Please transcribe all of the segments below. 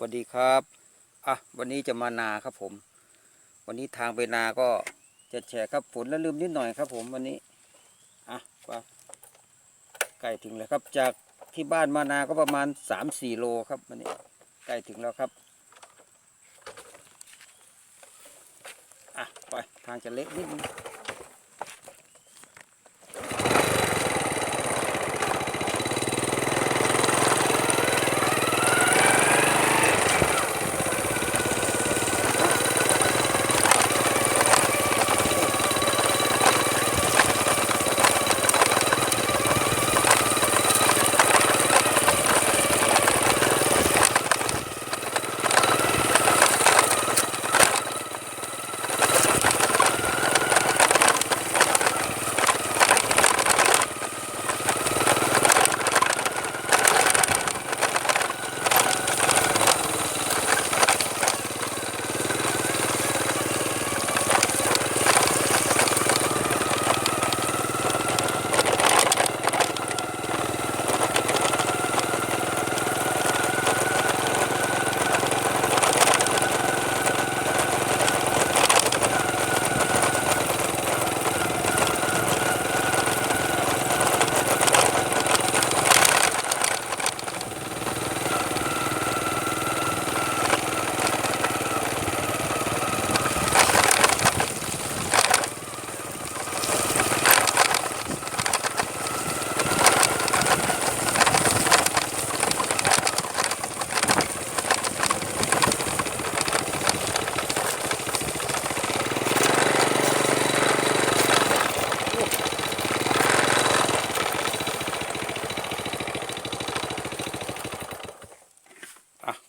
สวัสดีครับอะวันนี้จะมานาครับผม วันนี้ทางไปนาก็จะแฉครับฝนแล้วลืมนิดหน่อยครับผมวันนี้อะก็ใกล้ถึงแล้วครับ จากที่บ้านมานาก็ประมาณสามสี่โลครับวันนี้ใกล้ถึงแล้วครับอะไปทางจะเละนิดนึง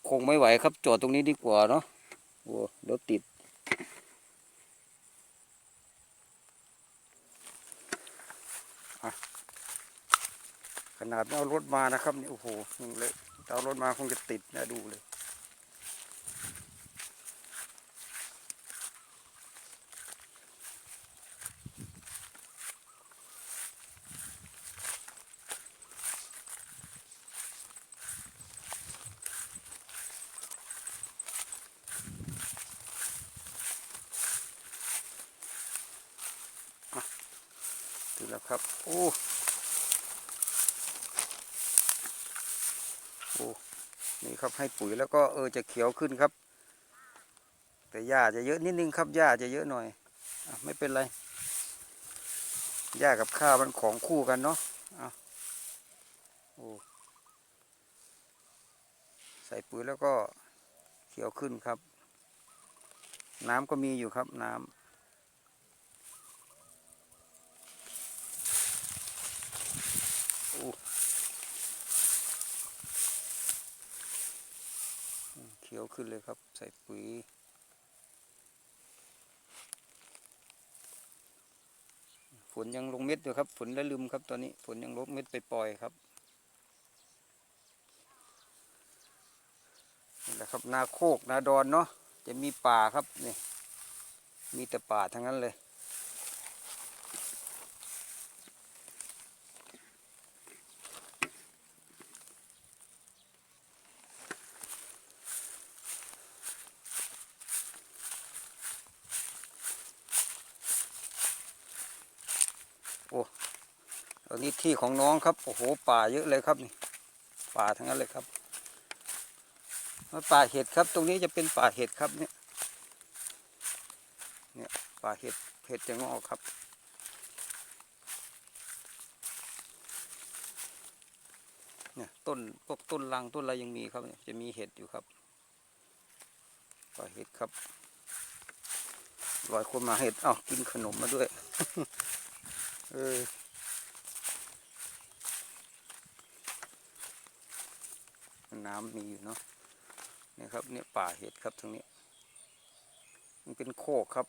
คงไม่ไหวครับจอดตรงนี้ดีกว่าเนาะโอ้เดี๋ยวติด ขนาดเอารถมานะครับนี่โอ้โหเลยเอารถมาคงจะติดนะดูเลย แล้วครับ โอ้ โอ้ นี่ครับให้ปุ๋ยแล้วก็เออจะเขียวขึ้นครับ แต่หญ้าจะเยอะนิดนึงครับหญ้าจะเยอะหน่อยอไม่เป็นไรหญ้ากับข้าวมันของคู่กันเนาะเอาโอ้ใส่ปุ๋ยแล้วก็เขียวขึ้นครับ น้ำก็มีอยู่ครับน้ำ โอ้อืม เขียวขึ้นเลยครับ ใส่ปุ๋ยฝนยังลงเม็ดอยู่ครับฝนและลืมครับตอนนี้ฝนยังลงเม็ดไปปล่อยครับนี่แหละครับนาโคกนาดอนเนาะจะมีป่าครับนี่มีแต่ป่าทั้งนั้นเลย ตอนนี้ที่ของน้องครับโอ้โหป่าเยอะเลยครับนี่ป่าทั้งนั้นเลยครับมาป่าเห็ดครับ ตรงนี้จะเป็นป่าเห็ดครับเนี่ยเนี่ยป่าเห็ดเห็ดจะงอกครับเนี่ยต้นพวกต้นลังต้นอะไรยังมีครับเนี่ยจะมีเห็ดอยู่ครับป่าเห็ดครับลอยคนมาเห็ดเอ้ากินขนมมาด้วยเออ น้ำมีอยู่เนาะนี่ครับเนี่ยป่าเห็ดครับตรงนี้ มันเป็นโคกครับ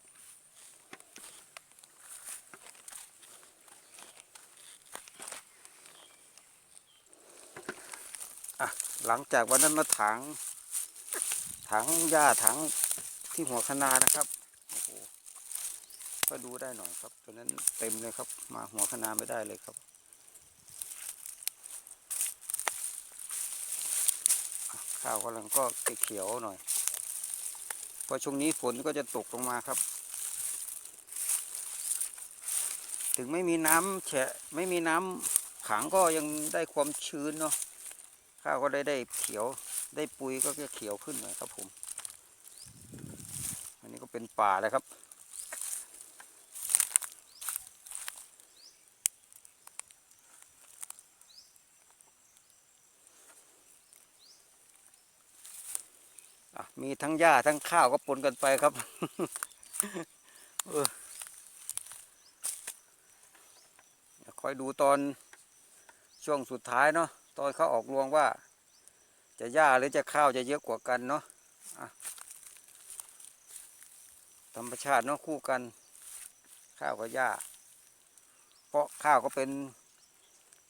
อะหลังจากวันนั้นมาถางถางหญ้าถางที่หัวคะนานะครับโอ้โหก็ดูได้หน่อยครับตอนนั้นเต็มเลยครับ มาหัวคะนาไม่ได้เลยครับ ข้าวกำลังก็เขียวหน่อยเพราะช่วงนี้ฝนก็จะตกลงมาครับ ถึงไม่มีน้ำแฉะไม่มีน้ำขังก็ยังได้ความชื้นเนาะข้าวก็ได้ได้เขียวได้ปุ๋ยก็จะเขียวขึ้นหน่อยครับผม อันนี้ก็เป็นป่าเลยครับ มีทั้งหญ้าทั้งข้าวก็ปนกันไปครับออคอยดูตอนช่วงสุดท้ายเนาะตอนเขาออกรวงว่า จะหญ้าหรือจะข้าวจะเยอะกว่ากันเนาะะธรรมชาติเนาะคู่กัน ข้าวกับหญ้า เพราะข้าวก็เป็น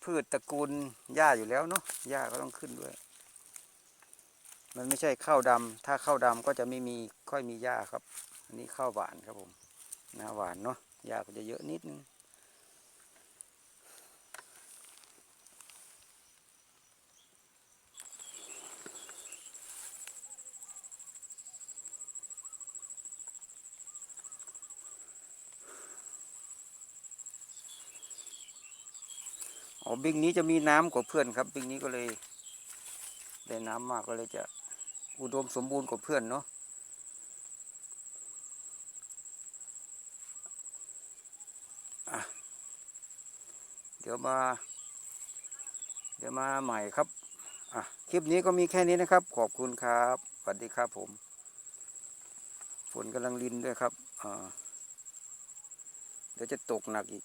พืชตระกูลหญ้าอยู่แล้วเนาะหญ้าก็ต้องขึ้นด้วย มันไม่ใช่ข้าวดำ ถ้าข้าวดำก็จะไม่มีค่อยมีหญ้าครับ อันนี้ข้าวหวานครับผมหน้าหวานเนาะ หญ้าก็จะเยอะนิดนึง อ๋อ บิงนี้จะมีน้ำกว่าเพื่อนครับ บิงนี้ก็เลยได้น้ำมากก็เลยจะ อุดมสมบูรณ์กว่าเพื่อนเนาะเดี๋ยวมา เดี๋ยวมาใหม่ครับ อะ คลิปนี้ก็มีแค่นี้นะครับ ขอบคุณครับ สวัสดีครับผม ฝนกำลังรินด้วยครับ อ่า เดี๋ยวจะตกหนักอีก